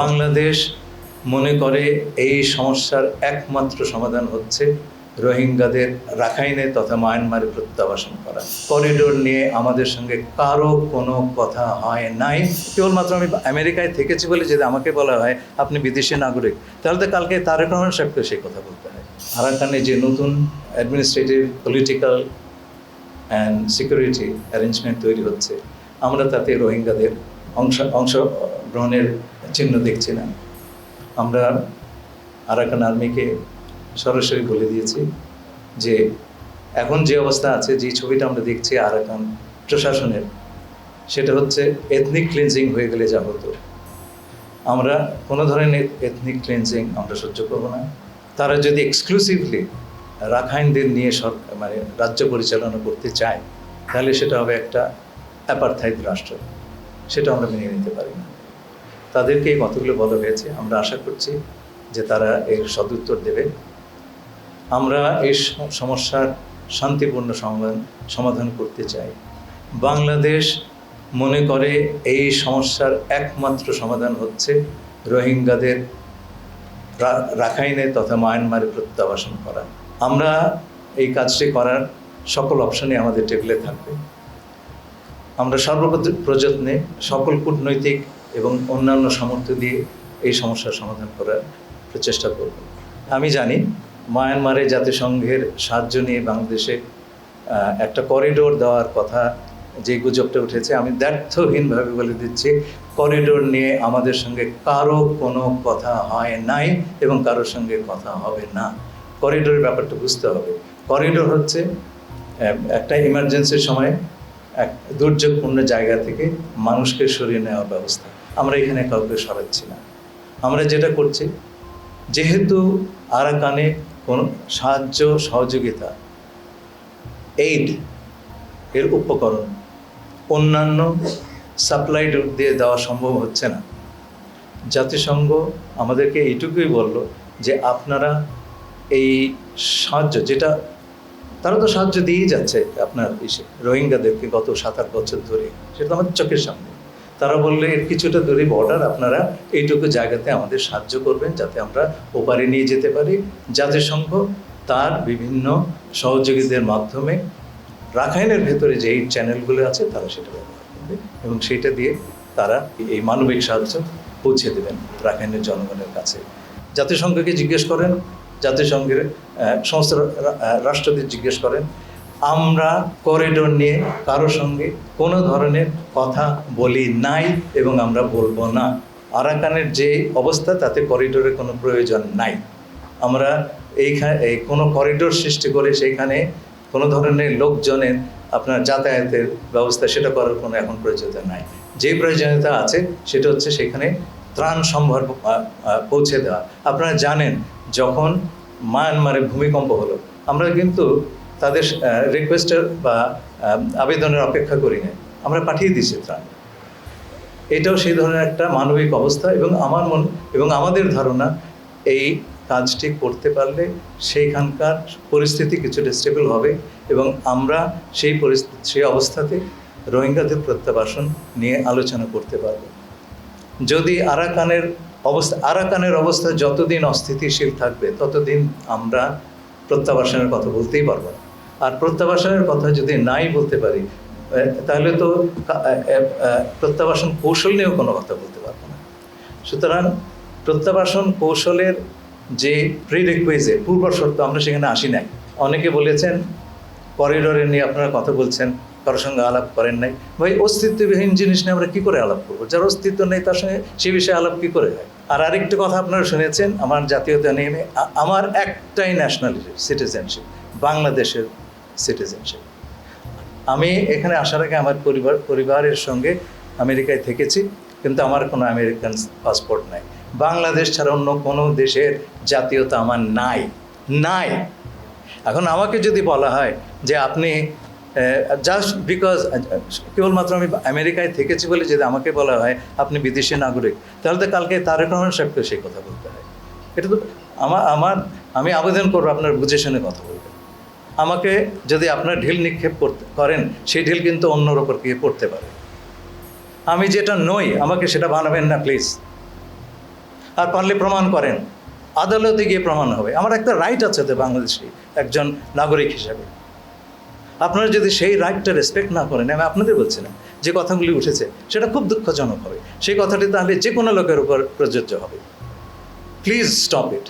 বাংলাদেশ মনে করে এই সমস্যার একমাত্র সমাধান হচ্ছে রোহিঙ্গাদের রাখাইনে তথা মায়ানমারে প্রত্যাবাসন করা। করিডোর নিয়ে আমাদের সঙ্গে কারও কোনো কথা হয় নাই। কেবলমাত্র আমি আমেরিকায় থেকেছি বলে যদি আমাকে বলা হয়, আপনি বিদেশি নাগরিক, তাহলে তো কালকে তারেক রহমান সাহেবকে সেই কথা বলতে হয়। আরাকানে যে নতুন administrative political and security arrangement তৈরি হচ্ছে, আমরা তাতে রোহিঙ্গাদের অংশ অংশগ্রহণের চিহ্ন দেখছি না আমরা আরাকান আর্মিকে সরাসরি বলে দিয়েছি যে, এখন যে অবস্থা আছে, যে ছবিটা আমরা দেখছি আরাকান প্রশাসনের, সেটা হচ্ছে এথনিক ক্লিনজিং হয়ে গেলে যা হতো আমরা কোনো ধরনের এথনিক ক্লিনজিং আমরা সহ্য করব না। তারা যদি এক্সক্লুসিভলি রাখাইনদের নিয়ে সরকার মানে রাজ্য পরিচালনা করতে চায়, তাহলে সেটা হবে একটা অ্যাপারথাইড রাষ্ট্র। সেটা আমরা মেনে নিতে পারি না। তাদেরকে এই কতগুলো বলা হয়েছে। আমরা আশা করছি যে তারা এর সদুত্তর দেবে। আমরা এই সমস্যার শান্তিপূর্ণ সমাধান সমাধান করতে চাই। বাংলাদেশ মনে করে এই সমস্যার একমাত্র সমাধান হচ্ছে রোহিঙ্গাদের রাখাইনে তথা মায়ানমারে প্রত্যাবাসন করা। আমরা এই কাজটি করার সকল অপশনই আমাদের টেবিলে থাকবে। আমরা সর্বপ্রযত্নে সকল কূটনৈতিক এবং অন্যান্য সামর্থ্য দিয়ে এই সমস্যার সমাধান করার প্রচেষ্টা করব। আমি জানি মায়ানমারে জাতিসংঘের সাহায্য নিয়ে বাংলাদেশে একটা করিডোর দেওয়ার কথা যে গুজবটা উঠেছে, আমি ব্যর্থহীনভাবে বলে দিচ্ছি করিডোর নিয়ে আমাদের সঙ্গে কারও কোনো কথা হয় নাই এবং কারোর সঙ্গে কথা হবে না। করিডোরের ব্যাপারটা বুঝতে হবে। করিডোর হচ্ছে একটা ইমার্জেন্সির সময় এক দুর্যোগপূর্ণ জায়গা থেকে মানুষকে সরিয়ে নেওয়ার ব্যবস্থা। আমরা এখানে কাউকে সরাচ্ছি না। আমরা যেটা করছি, যেহেতু আরাকানে কোনো সাহায্য, সহযোগিতা এইড এর উপকরণ অন্যান্য সাপ্লাই দিয়ে দেওয়া সম্ভব হচ্ছে না। জাতিসংঘ আমাদেরকে এইটুকুই বলল যে আপনারা এই সাহায্য, যেটা তারা তো সাহায্য দিয়েই যাচ্ছে আপনার ইসে রোহিঙ্গাদেরকে গত সাত আট বছর ধরে, সেটা আমাদের চোখের সামনে। তারা বললে, এর কিছুটা দূরে বর্ডার আপনারা এইটুকু জায়গাতে আমাদের সাহায্য করবেন যাতে আমরা ওপারে নিয়ে যেতে পারি। জাতিসংঘ তার বিভিন্ন সহযোগীদের মাধ্যমে রাখাইনের ভেতরে যে এই চ্যানেলগুলো আছে, তারা সেটা ব্যবহার করবে এবং সেইটা দিয়ে তারা এই মানবিক সাহায্য পৌঁছে দেবেন রাখাইনের জনগণের কাছে। জাতিসংঘকে জিজ্ঞেস করেন, জাতিসংঘের সমস্ত রাষ্ট্রদের জিজ্ঞেস করেন আমরা করিডোর নিয়ে কারও সঙ্গে কোনো ধরনের কথা বলি নাই এবং আমরা বলব না। আরাকানের যে অবস্থা, তাতে করিডোরের কোনো প্রয়োজন নাই। আমরা এইখানে এই কোনো করিডোর সৃষ্টি করে সেইখানে কোনো ধরনের লোকজনের আপনার যাতায়াতের ব্যবস্থা, সেটা করার কোনো এখন প্রয়োজনীয়তা নাই। যে প্রয়োজনীয়তা আছে, সেটা হচ্ছে সেখানে ত্রাণ সম্ভার পৌঁছে দেওয়া। আপনারা জানেন, যখন মায়ানমারে ভূমিকম্প হলো, আমরা কিন্তু তাদের রিকোয়েস্টের বা আবেদনের অপেক্ষা করি না আমরা পাঠিয়ে দিয়েছি ত্রাণ। এটাও সেই ধরনের একটা মানবিক অবস্থা এবং আমার মন, এবং আমাদের ধারণা এই কাজটি করতে পারলে সেইখানকার পরিস্থিতি কিছুটা স্টেবল হবে এবং আমরা সেই পরিস্থিতি সেই অবস্থাতে রোহিঙ্গাদের প্রত্যাবাসন নিয়ে আলোচনা করতে পারব। যদি আরাকানের অবস্থা আরাকানের অবস্থা যতদিন অস্থিতিশীল থাকবে, ততদিন আমরা প্রত্যাবাসনের কথা বলতেই পারব না। আর প্রত্যাবাসনের কথা যদি নাই বলতে পারি তাহলে তো প্রত্যাবাসন কৌশল নিয়েও কোনো কথা বলতে পারব না। সুতরাং প্রত্যাবাসন কৌশলের যে প্রিরিকুইজে পূর্ব শর্ত আমরা সেখানে আসি নাই। অনেকে বলেছেন করিডোরে নিয়ে আপনারা কথা বলছেন কারোর সঙ্গে আলাপ করেন নাই। ভাই, অস্তিত্ববিহীন জিনিস নিয়ে আমরা কি করে আলাপ করব? যার অস্তিত্ব নেই, তার সঙ্গে সে বিষয়ে আলাপ কি করে হয়? আর আরেকটি কথা আপনারা শুনেছেন, আমার জাতীয়তা নিয়ে আমার একটাই ন্যাশনালিটি সিটিজেনশিপ বাংলাদেশের সিটিজেনশিপ আমি এখানে আসার আগে আমার পরিবার, পরিবারের সঙ্গে আমেরিকায় থেকেছি, কিন্তু আমার কোনো আমেরিকান পাসপোর্ট নাই। বাংলাদেশ ছাড়া অন্য কোনো দেশের জাতীয়তা আমার নাই নাই। এখন আমাকে যদি বলা হয় যে আপনি জাস্ট বিকজ কেবলমাত্র আমি আমেরিকায় থেকেছি বলে যদি আমাকে বলা হয়, আপনি বিদেশি নাগরিক, তাহলে তো কালকে তারেক রহমান সাহেবকে সেই কথা বলতে হয়। এটা তো আমার আমার, আমি আবেদন করব আপনার বুঝে শুনে কথা বলবেন আমাকে যদি আপনার ঢিল নিক্ষেপ করতে, করেন, সেই ঢিল কিন্তু অন্যর ওপর গিয়ে পড়তে পারে। আমি যেটা নই, আমাকে সেটা বানাবেন না প্লিজ আর পারলে প্রমাণ করেন। আদালতে গিয়ে প্রমাণ হবে। আমার একটা রাইট আছে তো বাংলাদেশি, একজন নাগরিক হিসাবে। আপনারা যদি সেই রাইটটা রেসপেক্ট না করেন, আমি আপনাদের বলছি না, যে কথাগুলি উঠেছে, সেটা খুব দুঃখজনক হবে। সেই কথাটি তাহলে যে কোনো লোকের উপর প্রযোজ্য হবে। Please stop it